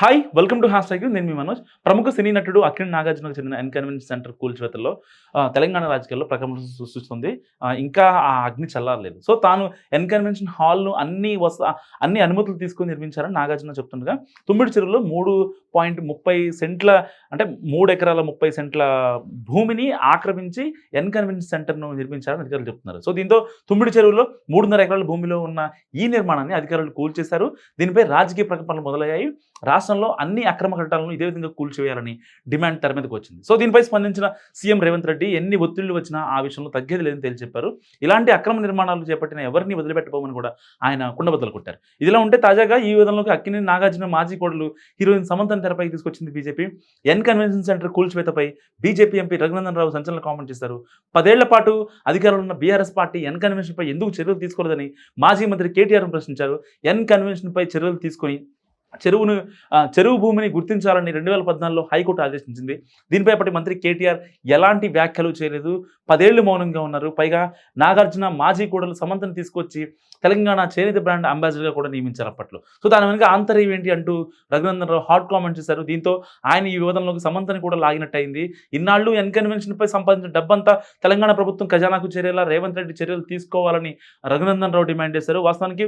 Hi welcome to hashtag నేను మీ మనోజ్. ప్రముఖ సినీ నటుడు అఖిల్ నాగార్జునకు చెందిన ఎన్కన్వెన్స్ సెంటర్ కూల్చివేతల్లో తెలంగాణ రాజకీయాల్లో ప్రకంపన సృష్టిస్తుంది ఇంకా ఆ అగ్ని చల్లారలేదు. సో తాను ఎన్కన్వెన్షన్ హాల్ను అన్ని వస అన్ని అనుమతులు తీసుకొని నిర్మించారని నాగార్జున చెప్తుండగా తుమ్మిడి చెరువులో మూడు పాయింట్ ముప్పై సెంట్ల అంటే మూడు ఎకరాల ముప్పై సెంట్ల భూమిని ఆక్రమించి ఎన్కన్వెన్స్ సెంటర్ను నిర్మించారని అధికారులు చెప్తున్నారు. సో దీంతో తుమ్మిడి చెరువులో మూడున్నర ఎకరాల భూమిలో ఉన్న ఈ నిర్మాణాన్ని అధికారులు కూల్చేశారు. దీనిపై రాజకీయ ప్రకంపనలు మొదలయ్యాయి. రాష్ట్రంలో అన్ని అక్రమ కట్టడాలను ఇదే విధంగా కూల్చివేయాలని డిమాండ్ తెర మీదకి వచ్చింది. సో దీనిపై స్పందించిన సీఎం రేవంత్ రెడ్డి ఎన్ని ఒత్తిళ్ళు వచ్చినా ఆ విషయంలో తగ్గేది లేదని తేల్చి చెప్పారు ఇలాంటి అక్రమ నిర్మాణాలు చేపట్టిన ఎవరిని వదిలిపెట్టబోమని కూడా ఆయన కుండబద్దలు కొట్టారు. ఇదిలా ఉంటే తాజాగా ఈ విధంలోకి అక్కిని నాగార్జున మాజీ కోడలు హీరోయిన్ సమంతన్ తెరపైకి తీసుకొచ్చింది బీజేపీ. ఎన్ కన్వెన్షన్ సెంటర్ కూల్చివేతపై బీజేపీ ఎంపీ రఘునందన్ రావు సంచలన కామెంట్ చేశారు. పదేళ్ళ పాటు అధికారంలో ఉన్న బీఆర్ఎస్ పార్టీ ఎన్ కన్వెన్షన్పై ఎందుకు చర్యలు తీసుకోలేదని మాజీ మంత్రి కేటీఆర్ ప్రశ్నించారు. ఎన్ కన్వెన్షన్పై చర్యలు తీసుకొని చెరువును చెరువు భూమిని గుర్తించాలని రెండు వేల పద్నాలుగులో హైకోర్టు ఆదేశించింది. దీనిపై అప్పటి మంత్రి కేటీఆర్ ఎలాంటి వ్యాఖ్యలు చేయలేదు. పదేళ్ళు మౌనంగా ఉన్నారు. పైగా నాగార్జున మాజీ కూడలు సమంతను తీసుకొచ్చి తెలంగాణ చేనేత బ్రాండ్ అంబాసిడర్గా కూడా నియమించారు అప్పట్లో. సో దాని వెనుక ఆంతర్యం ఏంటి అంటూ రఘునందన్ రావు హాట్ కామెంట్ చేశారు. దీంతో ఆయన ఈ వివాదంలోకి సమంతని కూడా లాగినట్టయింది. ఇన్నాళ్ళు ఎన్కన్వెన్షన్పై సంపాదించిన డబ్బంతా తెలంగాణ ప్రభుత్వం ఖజానాకు చేరేలా రేవంత్ రెడ్డి చర్యలు తీసుకోవాలని రఘునందన్ రావు డిమాండ్ చేశారు. వాస్తవానికి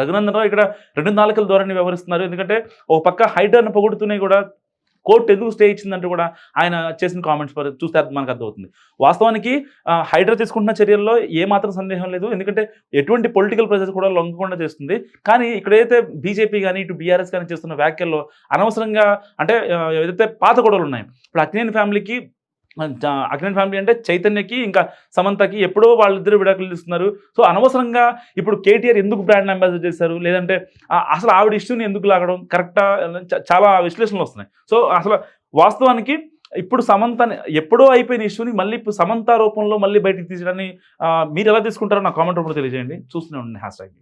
రఘునందన్ రావు ఇక్కడ రెండు నాలుకల ధోరణి వ్యవహరిస్తున్నారు. ఎందుకంటే ఒక పక్క హైడర్ను పొగుడుతూనే కూడా కోర్టు ఎందుకు స్టే ఇచ్చిందంటూ కూడా ఆయన చేసిన కామెంట్స్ చూస్తే మనకు అర్థమవుతుంది. వాస్తవానికి హైడ్రా తీసుకుంటున్న చర్యల్లో ఏమాత్రం సందేహం లేదు. ఎందుకంటే ఎటువంటి పొలిటికల్ ప్రెజర్స్ కూడా లొంగకుండా చేస్తుంది. కానీ ఇక్కడైతే బీజేపీ కానీ ఇటు బీఆర్ఎస్ కానీ చేస్తున్న వ్యాఖ్యల్లో అనవసరంగా అంటే ఏదైతే పాత గొడవలు ఉన్నాయి ఇప్పుడు అక్నేని ఫ్యామిలీకి అగ్నెంట్ ఫ్యామిలీ అంటే చైతన్యకి ఇంకా సమంతకి ఎప్పుడో వాళ్ళిద్దరు విడాకులు ఇస్తున్నారు. సో అనవసరంగా ఇప్పుడు కేటీఆర్ ఎందుకు బ్రాండ్ అంబాసిడర్ చేశారు? లేదంటే అసలు ఆవిడ ఇష్యూని ఎందుకు లాగడం? కరెక్టా? చాలా విశ్లేషణలు వస్తున్నాయి. సో అసలు వాస్తవానికి ఇప్పుడు సమంత ఎప్పుడో అయిపోయిన ఇష్యూని మళ్ళీ ఇప్పుడు సమంత రూపంలో మళ్ళీ బయటికి తీసడాన్ని మీరు ఎలా తీసుకుంటారో నా కామెంట్ రూపంలో తెలియజేయండి. చూస్తూనే ఉండండి. Hash tag.